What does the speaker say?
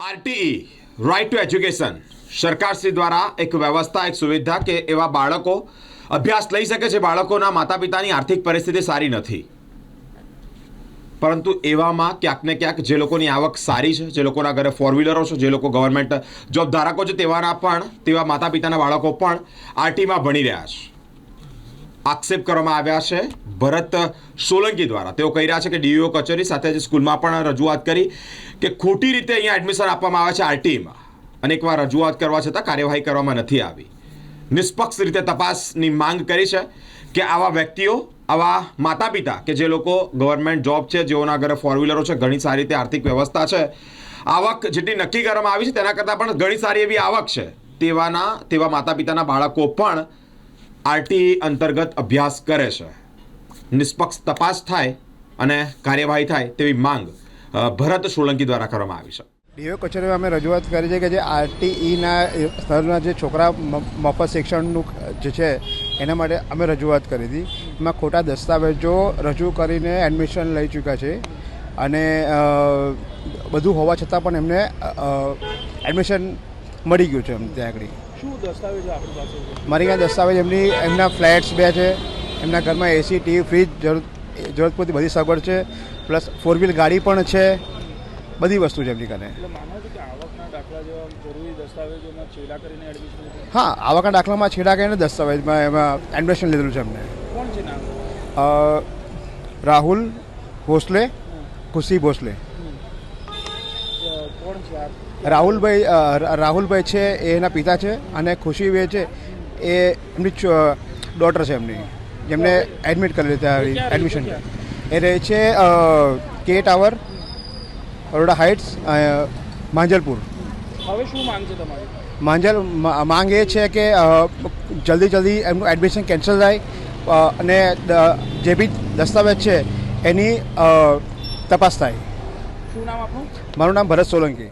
RTE right to education સરકારશ્રી દ્વારા એક વ્યવસ્થા, એક સુવિધા કે એવા બાળકો અભ્યાસ લઈ શકે છે બાળકોના માતા પિતાની આર્થિક પરિસ્થિતિ સારી નથી. પરંતુ એવામાં ક્યાંક ને ક્યાંક જે લોકોની આવક સારી છે, જે લોકોના ઘરે ફોર વ્હીલરો છે, જે લોકો ગવર્મેન્ટ જોબ ધારકો છે, તેવાના પણ, તેવા માતા પિતાના બાળકો પણ આરટીમાં ભણી રહ્યા છે. આક્ષેપ કરવામાં આવ્યા છે. ભરત સોલંકી દ્વારા તેઓ કહી રહ્યા છે કે ડીઈઓ કચેરી સાથે જે સ્કૂલમાં પણ રજૂઆત કરી કે ખોટી રીતે અહીંયા એડમિશન આપવામાં આવે છે આરટીમાં અનેકવાર રજૂઆત કરવા છતાં કાર્યવાહી કરવામાં નથી આવી. નિષ્પક્ષ રીતે તપાસની માંગ કરી છે કે આવા વ્યક્તિઓ, આવા માતા પિતા કે જે લોકો ગવર્મેન્ટ જોબ છે, જેઓના ઘરે ફોર વ્હીલરો છે, ઘણી સારી રીતે આર્થિક વ્યવસ્થા છે, આવક જેટલી નક્કી કરવામાં આવી છે તેના કરતાં પણ ઘણી સારી એવી આવક છે. તેવાના, તેવા માતા પિતાના બાળકો પણ આરટીઈ અંતર્ગત અભ્યાસ કરે છે. નિષ્પક્ષ તપાસ થાય અને કાર્યવાહી થાય તેવી માંગ ભરત સોલંકી દ્વારા કરવામાં આવી છે. ડીઓ કચેરીમાં અમે રજૂઆત કરી છે કે જે આરટીઈના સ્તરના જે છોકરા મફત શિક્ષણનું જે છે, એના માટે અમે રજૂઆત કરી હતી. એમાં ખોટા દસ્તાવેજો રજૂ કરીને એડમિશન લઈ ચૂક્યા છે અને બધું હોવા છતાં પણ એમને એડમિશન મળી ગયું છે એમ ત્યાં આગળ. શું દસ્તાવેજો આપણી પાસે મારી ત્યાં દસ્તાવેજ એમની એમના ફ્લેટ્સ બે છે એમના ઘરમાં એસી ટીવી ફ્રીજ જરૂર જરૂરત પૂરતી બધી સગવડ છે પ્લસ ફોર વ્હીલ ગાડી પણ છે બધી વસ્તુ છે એમની કને હા આવકના દાખલામાં છેડા કરીને દસ્તાવેજમાં એમાં એડમિશન લીધેલું છે એમને. રાહુલ ભોસલે ખુશી ભોસલે. રાહુલભાઈ રાહુલભાઈ છે એ એના પિતા છે અને ખુશીભાઈ છે એ એમની ડોટર છે એમની જેમને એડમિટ કરેલી ત્યાં એડમિશન એ રહે છે કે ટાવર બરોડા હાઇટ્સ માંજલપુર. હવે શું માંગ છે તમારી? માંજલ માંગ એ છે કે જલ્દી જલ્દી એમનું એડમિશન કેન્સલ થાય અને જે બી દસ્તાવેજ છે એની તપાસ થાય. શું નામ આપનું? મારું નામ ભરત સોલંકી.